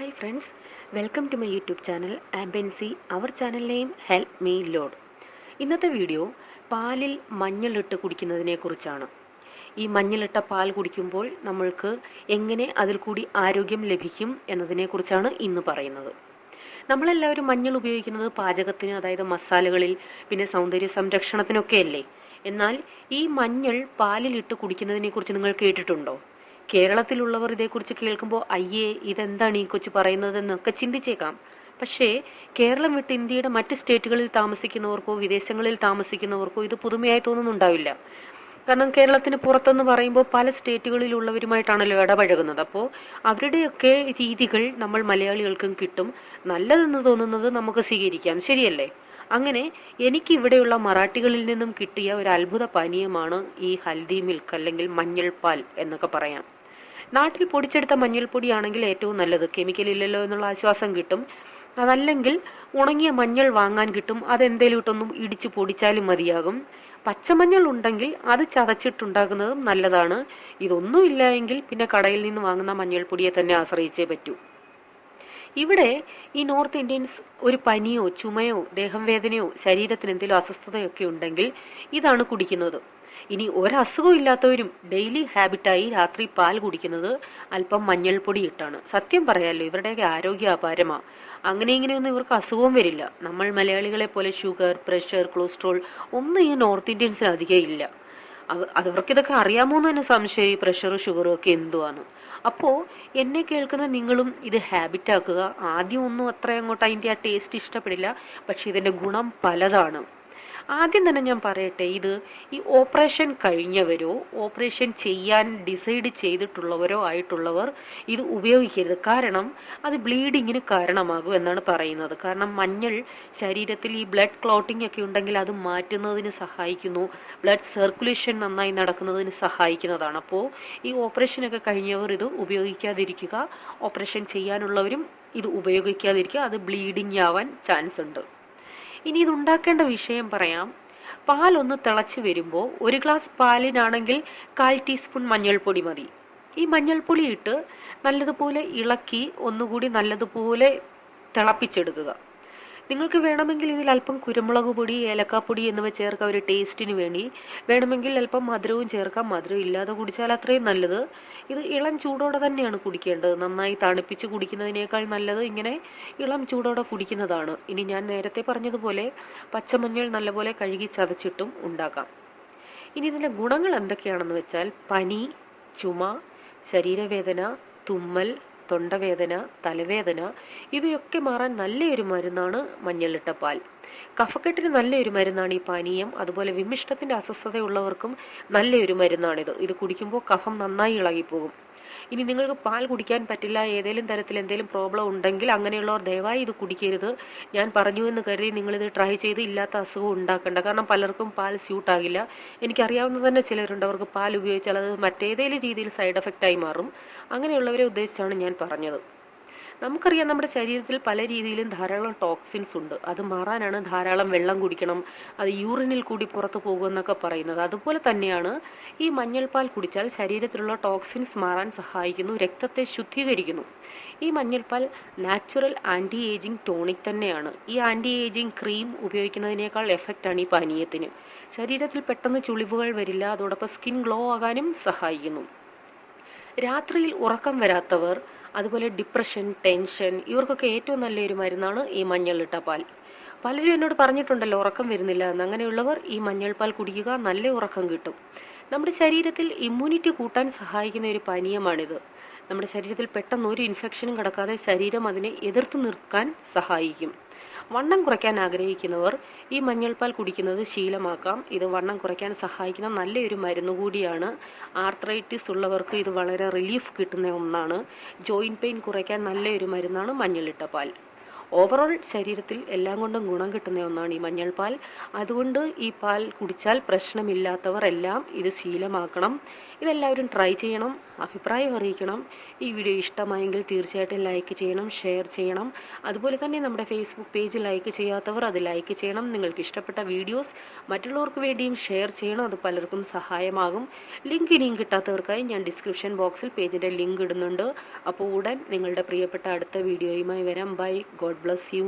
Hi friends welcome to my YouTube channel ആംബൻസി our channel name help me lord ഇന്നത്തെ video പാലിൽ മഞ്ഞളിട്ട് കുടിക്കുന്നതിനെ കുറിച്ചാണ്. ഈ മഞ്ഞളിട്ട പാൽ കുടിക്കുമ്പോൾ നമ്മൾക്ക് എങ്ങനെ അതിൽ കൂടി ആരോഗ്യം ലഭിക്കും എന്നതിനെക്കുറിച്ചാണ് ഇന്ന് പറയുന്നത്. നമ്മളെല്ലാവരും മഞ്ഞൾ ഉപയോഗിക്കുന്നത് പാചകത്തിന് അതായത് മസാലകളിൽ പിന്നെ സൗന്ദര്യ സംരക്ഷണത്തിനൊക്കെ അല്ലേ? എന്നാൽ ഈ മഞ്ഞൾ പാലിലിട്ട് കുടിക്കുന്നതിനെക്കുറിച്ച് നിങ്ങൾ കേട്ടിട്ടുണ്ടോ? കേരളത്തിലുള്ളവർ ഇതേക്കുറിച്ച് കേൾക്കുമ്പോൾ അയ്യേ ഇതെന്താണ് ഈ കൊച്ചു പറയുന്നതെന്നൊക്കെ ചിന്തിച്ചേക്കാം. പക്ഷേ കേരളം വിട്ട് ഇന്ത്യയുടെ മറ്റ് സ്റ്റേറ്റുകളിൽ താമസിക്കുന്നവർക്കോ വിദേശങ്ങളിൽ താമസിക്കുന്നവർക്കോ ഇത് പുതുമയായി തോന്നുന്നുണ്ടാവില്ല. കാരണം കേരളത്തിന് പുറത്തെന്ന് പറയുമ്പോൾ പല സ്റ്റേറ്റുകളിലുള്ളവരുമായിട്ടാണല്ലോ ഇടപഴകുന്നത്. അപ്പോൾ അവരുടെയൊക്കെ രീതികൾ നമ്മൾ മലയാളികൾക്കും കിട്ടും. നല്ലതെന്ന് തോന്നുന്നത് നമുക്ക് സ്വീകരിക്കാം. ശരിയല്ലേ? അങ്ങനെ എനിക്ക് ഇവിടെയുള്ള മറാഠികളിൽ നിന്നും കിട്ടിയ ഒരു അത്ഭുത പാനീയമാണ് ഈ ഹൽദി മിൽക്ക് അല്ലെങ്കിൽ മഞ്ഞൾ പാൽ എന്നൊക്കെ പറയാം. നാട്ടിൽ പൊടിച്ചെടുത്ത മഞ്ഞൾപ്പൊടിയാണെങ്കിൽ ഏറ്റവും നല്ലത്. കെമിക്കൽ ഇല്ലല്ലോ എന്നുള്ള ആശ്വാസം കിട്ടും. അതല്ലെങ്കിൽ ഉണങ്ങിയ മഞ്ഞൾ വാങ്ങാൻ കിട്ടും. അതെന്തേലും ഇട്ടൊന്നും ഇടിച്ച് പൊടിച്ചാലും മതിയാകും. പച്ചമഞ്ഞൾ ഉണ്ടെങ്കിൽ അത് ചതച്ചിട്ടുണ്ടാക്കുന്നതും നല്ലതാണ്. ഇതൊന്നും ഇല്ല എങ്കിൽ പിന്നെ കടയിൽ നിന്ന് വാങ്ങുന്ന മഞ്ഞൾപ്പൊടിയെ തന്നെ ആശ്രയിച്ചേ പറ്റൂ. ഇവിടെ ഈ നോർത്ത് ഇന്ത്യൻസ് ഒരു പനിയോ ചുമയോ ദേഹം വേദനയോ ശരീരത്തിന് എന്തെങ്കിലും അസ്വസ്ഥതയൊക്കെ ഉണ്ടെങ്കിൽ ഇതാണ് കുടിക്കുന്നത്. ഇനി ഒരസുഖം ഇല്ലാത്തവരും ഡെയിലി ഹാബിറ്റായി രാത്രി പാൽ കുടിക്കുന്നത് അല്പം മഞ്ഞൾപ്പൊടി ഇട്ടാണ്. സത്യം പറയാലോ ഇവരുടെയൊക്കെ ആരോഗ്യ അപാരമാ. അങ്ങനെ ഇങ്ങനെയൊന്നും ഇവർക്ക് അസുഖവും വരില്ല. നമ്മൾ മലയാളികളെ പോലെ ഷുഗർ പ്രഷർ കൊളസ്ട്രോൾ ഒന്നും ഈ നോർത്ത് ഇന്ത്യൻസിന് അധികം ഇല്ല. അവർക്ക് ഇതൊക്കെ അറിയാമോ എന്ന് തന്നെ സംശയം. ഈ പ്രഷറും ഷുഗറും ഒക്കെ എന്തുവാന്ന്. അപ്പോൾ എന്നെ കേൾക്കുന്ന നിങ്ങളും ഇത് ഹാബിറ്റ് ആക്കുക. ആദ്യം ഒന്നും അത്ര അങ്ങോട്ട് അതിന്റെ ആ ടേസ്റ്റ് ഇഷ്ടപ്പെടില്ല. പക്ഷെ ഇതിന്റെ ഗുണം പലതാണ്. ആദ്യം തന്നെ ഞാൻ പറയട്ടെ ഇത് ഈ ഓപ്പറേഷൻ കഴിഞ്ഞവരോ ഓപ്പറേഷൻ ചെയ്യാൻ ഡിസൈഡ് ചെയ്തിട്ടുള്ളവരോ ആയിട്ടുള്ളവർ ഇത് ഉപയോഗിക്കരുത്. കാരണം അത് ബ്ലീഡിങ്ങിന് കാരണമാകും എന്നാണ് പറയുന്നത്. കാരണം മഞ്ഞൾ ശരീരത്തിൽ ഈ ബ്ലഡ് ക്ലോട്ടിംഗ് ഒക്കെ ഉണ്ടെങ്കിൽ അത് മാറ്റുന്നതിന് സഹായിക്കുന്നു. ബ്ലഡ് സർക്കുലേഷൻ നന്നായി നടക്കുന്നതിന് സഹായിക്കുന്നതാണ്. അപ്പോൾ ഈ ഓപ്പറേഷനൊക്കെ കഴിഞ്ഞവർ ഇത് ഉപയോഗിക്കാതിരിക്കുക ഓപ്പറേഷൻ ചെയ്യാനുള്ളവരും ഇത് ഉപയോഗിക്കാതിരിക്കുക അത് ബ്ലീഡിങ് ആവാൻ ചാൻസ് ഉണ്ട്. ഇനി ഇതുണ്ടാക്കേണ്ട വിഷയം പറയാം. പാൽ ഒന്ന് തിളച്ച് വരുമ്പോൾ ഒരു ഗ്ലാസ് പാലിനാണെങ്കിൽ കാൽ ടീസ്പൂൺ മഞ്ഞൾപ്പൊടി മതി. ഈ മഞ്ഞൾപ്പൊടി ഇട്ട് നല്ലതുപോലെ ഇളക്കി ഒന്നുകൂടി നല്ലതുപോലെ തിളപ്പിച്ചെടുക്കുക. നിങ്ങൾക്ക് വേണമെങ്കിൽ ഇതിൽ അല്പം കുരുമുളക് പൊടി ഏലക്കാപ്പൊടി എന്നിവ ചേർക്കാം ഒരു ടേസ്റ്റിന് വേണ്ടി. വേണമെങ്കിൽ അല്പം മധുരവും ചേർക്കാം. മധുരം ഇല്ലാതെ കുടിച്ചാൽ അത്രയും നല്ലത്. ഇത് ഇളം ചൂടോടെ തന്നെയാണ് കുടിക്കേണ്ടത്. നന്നായി തണുപ്പിച്ച് കുടിക്കുന്നതിനേക്കാൾ നല്ലത് ഇങ്ങനെ ഇളം ചൂടോടെ കുടിക്കുന്നതാണ്. ഇനി ഞാൻ നേരത്തെ പറഞ്ഞതുപോലെ പച്ചമഞ്ഞൾ നല്ലപോലെ കഴുകി ചതച്ചിട്ടും ഉണ്ടാക്കാം. ഇനി ഇതിന്റെ ഗുണങ്ങൾ എന്തൊക്കെയാണെന്ന് വെച്ചാൽ പനി ചുമ ശരീരവേദന തുമ്മൽ തൊണ്ടവേദന തലവേദന ഇവയൊക്കെ മാറാൻ നല്ലൊരു മരുന്നാണ് മഞ്ഞളിട്ട പാൽ കഫക്കെട്ടിന് നല്ലൊരു മരുന്നാണ് ഈ പാനീയം. അതുപോലെ വിമിഷ്ടത്തിന്റെ അസ്വസ്ഥതയുള്ളവർക്കും നല്ലൊരു മരുന്നാണിത്. ഇത് കുടിക്കുമ്പോൾ കഫം നന്നായി ഇളകിപ്പോകും. ഇനി നിങ്ങൾക്ക് പാൽ കുടിക്കാൻ പറ്റില്ല ഏതെങ്കിലും തരത്തിൽ എന്തെങ്കിലും പ്രോബ്ലം ഉണ്ടെങ്കിൽ അങ്ങനെയുള്ളവർ ദയവായി ഇത് കുടിക്കരുത്. ഞാൻ പറഞ്ഞു എന്ന് കരുതി നിങ്ങളിത് ട്രൈ ചെയ്ത് ഇല്ലാത്ത അസുഖം ഉണ്ടാക്കണ്ട. കാരണം പലർക്കും പാൽ സ്യൂട്ട് ആകില്ല. എനിക്കറിയാവുന്ന തന്നെ ചിലരുണ്ട് അവർക്ക് പാൽ ഉപയോഗിച്ചാൽ അത് മറ്റേതെങ്കിലും രീതിയിൽ സൈഡ് എഫക്റ്റായി മാറും. അങ്ങനെയുള്ളവരെ ഉദ്ദേശിച്ചാണ് ഞാൻ പറഞ്ഞത്. നമുക്കറിയാം നമ്മുടെ ശരീരത്തിൽ പല രീതിയിലും ധാരാളം ടോക്സിൻസ് ഉണ്ട്. അത് മാറാനാണ് ധാരാളം വെള്ളം കുടിക്കണം. അത് യൂറിനിൽ കൂടി പുറത്തു പോകുമെന്നൊക്കെ പറയുന്നത്. അതുപോലെ തന്നെയാണ് ഈ മഞ്ഞൾപ്പാൽ കുടിച്ചാൽ ശരീരത്തിലുള്ള ടോക്സിൻസ് മാറാൻ സഹായിക്കുന്നു രക്തത്തെ ശുദ്ധീകരിക്കുന്നു. ഈ മഞ്ഞൾപ്പാൽ നാച്ചുറൽ ആന്റി ഏജിങ് ടോണിക് തന്നെയാണ്. ഈ ആന്റി ഏജിങ് ക്രീം ഉപയോഗിക്കുന്നതിനേക്കാൾ എഫക്റ്റാണ് ഈ പാനീയത്തിന്. ശരീരത്തിൽ പെട്ടെന്ന് ചുളിവുകൾ വരില്ല അതോടൊപ്പം സ്കിൻ ഗ്ലോ ആകാനും സഹായിക്കുന്നു. രാത്രിയിൽ ഉറക്കം വരാത്തവർ അതുപോലെ ഡിപ്രഷൻ ടെൻഷൻ ഇവർക്കൊക്കെ ഏറ്റവും നല്ലൊരു മരുന്നാണ് ഈ മഞ്ഞളിട്ട പാൽ. പലരും എന്നോട് പറഞ്ഞിട്ടുണ്ടല്ലോ ഉറക്കം വരുന്നില്ല എന്ന്. അങ്ങനെയുള്ളവർ ഈ മഞ്ഞൾ പാൽ കുടിക്കുക നല്ല ഉറക്കം കിട്ടും. നമ്മുടെ ശരീരത്തിൽ ഇമ്മ്യൂണിറ്റി കൂട്ടാൻ സഹായിക്കുന്ന ഒരു പാനീയമാണിത്. നമ്മുടെ ശരീരത്തിൽ പെട്ടെന്ന് ഒരു ഇൻഫെക്ഷനും കിടക്കാതെ ശരീരം അതിനെ എതിർത്ത് നിൽക്കാൻ സഹായിക്കും. വണ്ണം കുറയ്ക്കാൻ ആഗ്രഹിക്കുന്നവർ ഈ മഞ്ഞൾപ്പാൽ കുടിക്കുന്നത് ശീലമാക്കാം. ഇത് വണ്ണം കുറയ്ക്കാൻ സഹായിക്കുന്ന നല്ലൊരു മരുന്ന് കൂടിയാണ്. ആർത്രൈറ്റിസ് ഉള്ളവർക്ക് ഇത് വളരെ റിലീഫ് കിട്ടുന്ന ഒന്നാണ്. ജോയിന്റ് പെയിൻ കുറയ്ക്കാൻ നല്ലൊരു മരുന്നാണ് മഞ്ഞളിട്ട പാൽ. ഓവറോൾ ശരീരത്തിൽ എല്ലാം കൊണ്ടും ഗുണം കിട്ടുന്ന ഒന്നാണ് ഈ മഞ്ഞൾപ്പാൽ. അതുകൊണ്ട് ഈ പാൽ കുടിച്ചാൽ പ്രശ്നമില്ലാത്തവർ എല്ലാം ഇത് ശീലമാക്കണം. ഇതെല്ലാവരും ട്രൈ ചെയ്യണം. അഭിപ്രായം അറിയിക്കണം. ഈ വീഡിയോ ഇഷ്ടമായെങ്കിൽ തീർച്ചയായിട്ടും ലൈക്ക് ചെയ്യണം ഷെയർ ചെയ്യണം. അതുപോലെ തന്നെ നമ്മുടെ ഫേസ്ബുക്ക് പേജ് ലൈക്ക് ചെയ്യാത്തവർ അത് ലൈക്ക് ചെയ്യണം. നിങ്ങൾക്ക് ഇഷ്ടപ്പെട്ട വീഡിയോസ് മറ്റുള്ളവർക്ക് വേണ്ടിയും ഷെയർ ചെയ്യണം. അത് പലർക്കും സഹായമാകും. ലിങ്ക് ഇനിയും കിട്ടാത്തവർക്കായി ഞാൻ ഡിസ്ക്രിപ്ഷൻ ബോക്സിൽ പേജിന്റെ ലിങ്ക് ഇടുന്നുണ്ട്. അപ്പോൾ ഉടൻ നിങ്ങളുടെ പ്രിയപ്പെട്ട അടുത്ത വീഡിയോയുമായി വരാം. By God bless you